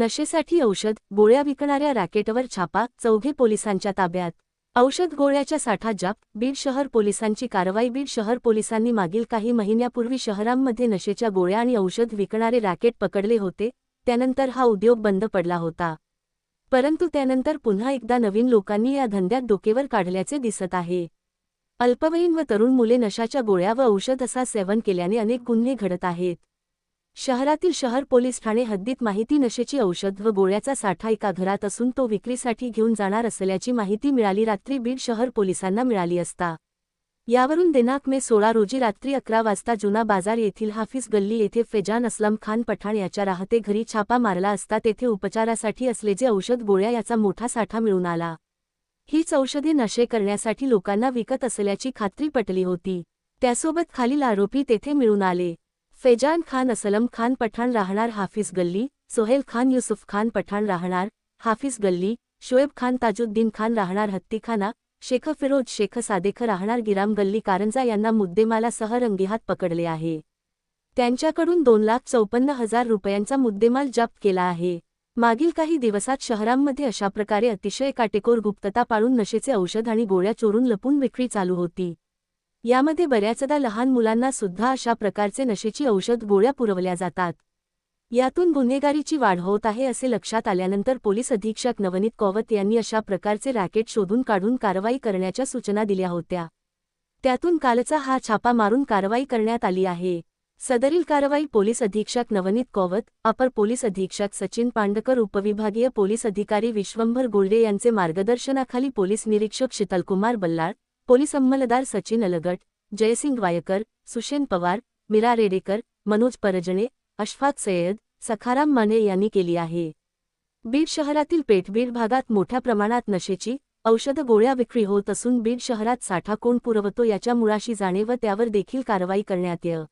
नशेसाठी औषध गोळ्या विकणाऱ्या रॅकेटवर छापा चौघे पोलिसांच्या ताब्यात. औषध गोळ्याच्या साठा जप बीड शहर पोलिसांची कारवाई बीड शहर पोलिसांनी मागील काही महिन्यापूर्वी शहरांमध्ये नशेच्या गोळ्या आणि औषध विकणारे रॅकेट पकडले होते त्यानंतर हा उद्योग बंद पडला होता. परंतु त्यानंतर पुन्हा एकदा नवीन लोकांनी या धंद्यात डोकेवर काढल्याचे दिसत आहे. अल्पवयीन व तरुण मुले नशाच्या गोळ्या व औषध असा सेवन केल्याने अनेक गुन्हे घडत आहेत. शहरातील शहर पोलीस ठाणे हद्दीत माहिती नशेची औषध व गोळ्याचा साठा एका घरात असून तो विक्रीसाठी घेऊन जाणार असल्याची माहिती मिळाली रात्री बीड शहर पोलिसांना मिळाली असता. यावरून दिनांक मे सोळा रोजी रात्री अकरा वाजता जुना बाजार येथील हाफिज गल्ली येथे फेजान असलम खान पठाण याच्या राहते घरी छापा मारला असता तेथे उपचारासाठी असले जे औषध गोळ्या याचा मोठा साठा मिळून आला. हीच औषधे नशे करण्यासाठी लोकांना विकत असल्याची खात्री पटली होती. त्यासोबत खालील आरोपी तेथे मिळून आले. फेजान खान असलम खान पठाण राहणार हाफिज गल्ली सोहेल खान युसुफ खान पठाण राहणार हाफिज गल्ली शोएब खान ताजुद्दीन खान राहणार हत्तीखाना शेख फिरोज शेख सादेख राहणार गिराम गल्ली कारंजा यांना मुद्देमालासह रंगीहात पकडले आहे. त्यांच्याकडून दोन लाख चौपन्न हजार रुपयांचा मुद्देमाल जप्त केला आहे. मागील काही दिवसात शहरांमध्ये अशा प्रकारे अतिशय काटेकोर गुप्तता पाळून नशेचे औषध आणि गोळ्या चोरून लपून विक्री चालू होती. यामध्ये बऱ्याचदा लहान मुलांना सुद्धा अशा प्रकारचे नशेची औषध गोळ्या पुरवल्या जातात. यातून गुन्हेगारीची वाढ होत आहे असे लक्षात आल्यानंतर पोलीस अधीक्षक नवनीत कौवत यांनी अशा प्रकारचे रॅकेट शोधून काढून कारवाई करण्याच्या सूचना दिल्या होत्या. त्यातून कालचा हा छापा मारून कारवाई करण्यात आली आहे. सदरील कारवाई पोलीस अधीक्षक नवनीत कौवत अपर पोलीस अधीक्षक सचिन पांडकर उपविभागीय पोलीस अधिकारी विश्वंभर गोल्डे यांचे मार्गदर्शनाखाली पोलीस निरीक्षक शीतलकुमार बल्लाळ पोलीस अंमलदार सचिन अलगट जयसिंग वायकर सुशेन पवार मीरा रेडेकर मनोज परजणे अशफाक सय्यद सखाराम माने यांनी केली आहे. बीड शहरातील पेठबीड भागात मोठ्या प्रमाणात नशेची औषध गोळ्या विक्री होत असून बीड शहरात साठा कोण पुरवतो याच्या मुळाशी जाणे व त्यावर देखील कारवाई करण्यात येईल